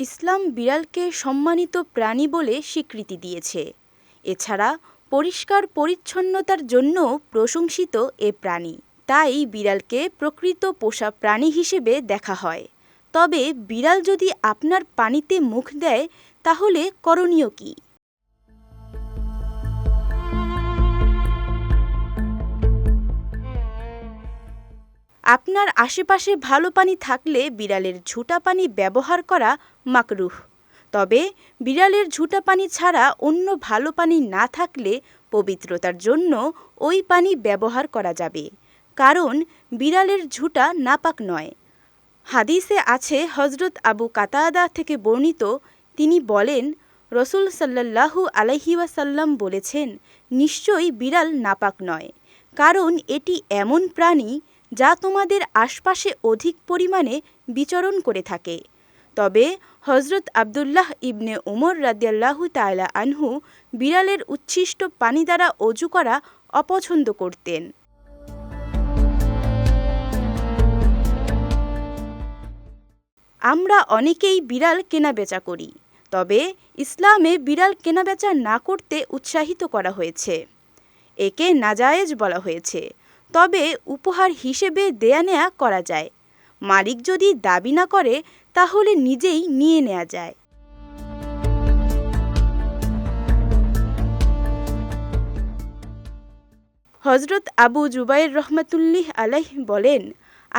ইসলাম বিড়ালকে সম্মানিত প্রাণী বলে স্বীকৃতি দিয়েছে। এছাড়া পরিষ্কার পরিচ্ছন্নতার জন্য প্রশংসিত এ প্রাণী। তাই বিড়ালকে প্রকৃত পোষা প্রাণী হিসেবে দেখা হয়। তবে বিড়াল যদি আপনার পানিতে মুখ দেয়, তাহলে করণীয় কী? আপনার আশেপাশে ভালো পানি থাকলে বিড়ালের ঝুটা পানি ব্যবহার করা মাকরুহ। তবে বিড়ালের ঝুটা পানি ছাড়া অন্য ভালো পানি না থাকলে পবিত্রতার জন্য ওই পানি ব্যবহার করা যাবে। কারণ বিড়ালের ঝুটা নাপাক নয়। হাদিসে আছে হজরত আবু কাতাদা থেকে বর্ণিত, তিনি বলেন, রসুল সাল্লাল্লাহু আলহি ওয়াসাল্লাম বলেছেন, নিশ্চয়ই বিড়াল নাপাক নয়। কারণ এটি এমন প্রাণী যা তোমাদের আশপাশে অধিক পরিমাণে বিচরণ করে থাকে। তবে হজরত আবদুল্লাহ ইবনে উমর রাদিয়াল্লাহু তায়লা আনহু বিড়ালের উচ্ছিষ্ট পানি দ্বারা অজু করা অপছন্দ করতেন। আমরা অনেকেই বিড়াল কেনাবেচা করি, তবে ইসলামে বিড়াল কেনাবেচা না করতে উৎসাহিত করা হয়েছে। একে নাজায়েজ বলা হয়েছে। তবে উপহার হিসেবে দেয়া নেয়া করা যায়। মালিক যদি দাবি না করে, তাহলে নিজেই নিয়ে নেওয়া যায়। হজরত আবু জুবাইর রহমাতুল্লিহ আলাহ বলেন,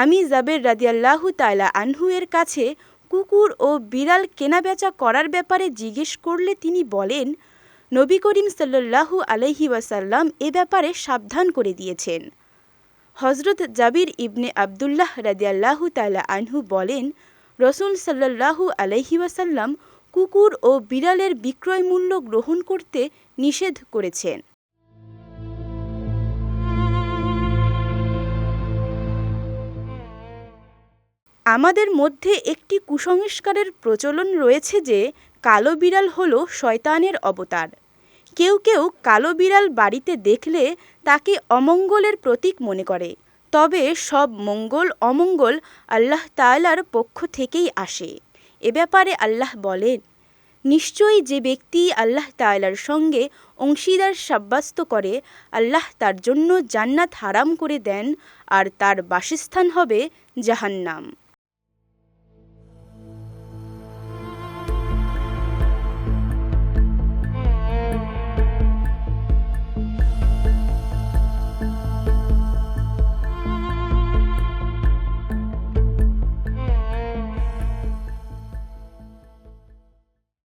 আমি জাবের রাদিয়াল্লাহু তালা আনহু এর কাছে কুকুর ও বিড়াল কেনাবেচা করার ব্যাপারে জিজ্ঞেস করলে তিনি বলেন, নবী করিম সাল্লাল্লাহু আলহি ওয়াসাল্লাম এ ব্যাপারে সাবধান করে দিয়েছেন। হজরত জাবির ইবনে আবদুল্লাহ রাদিয়াল্লাহু তালা আনহু বলেন, রসুল সাল্লাল্লাহু আলহি ওয়াসাল্লাম কুকুর ও বিড়ালের বিক্রয় মূল্য গ্রহণ করতে নিষেধ করেছেন। আমাদের মধ্যে একটি কুসংস্কারের প্রচলন রয়েছে যে, কালো বিড়াল হল শয়তানের অবতার। কেউ কেউ কালো বিড়াল বাড়িতে দেখলে তাকে অমঙ্গলের প্রতীক মনে করে। তবে সব মঙ্গল অমঙ্গল আল্লাহ তালার পক্ষ থেকেই আসে। এ ব্যাপারে আল্লাহ বলেন, নিশ্চয়ই যে ব্যক্তি আল্লাহ তালার সঙ্গে অংশীদার সাব্যস্ত করে, আল্লাহ তার জন্য জান্নাত হারাম করে দেন আর তার বাসস্থান হবে জাহান্নাম।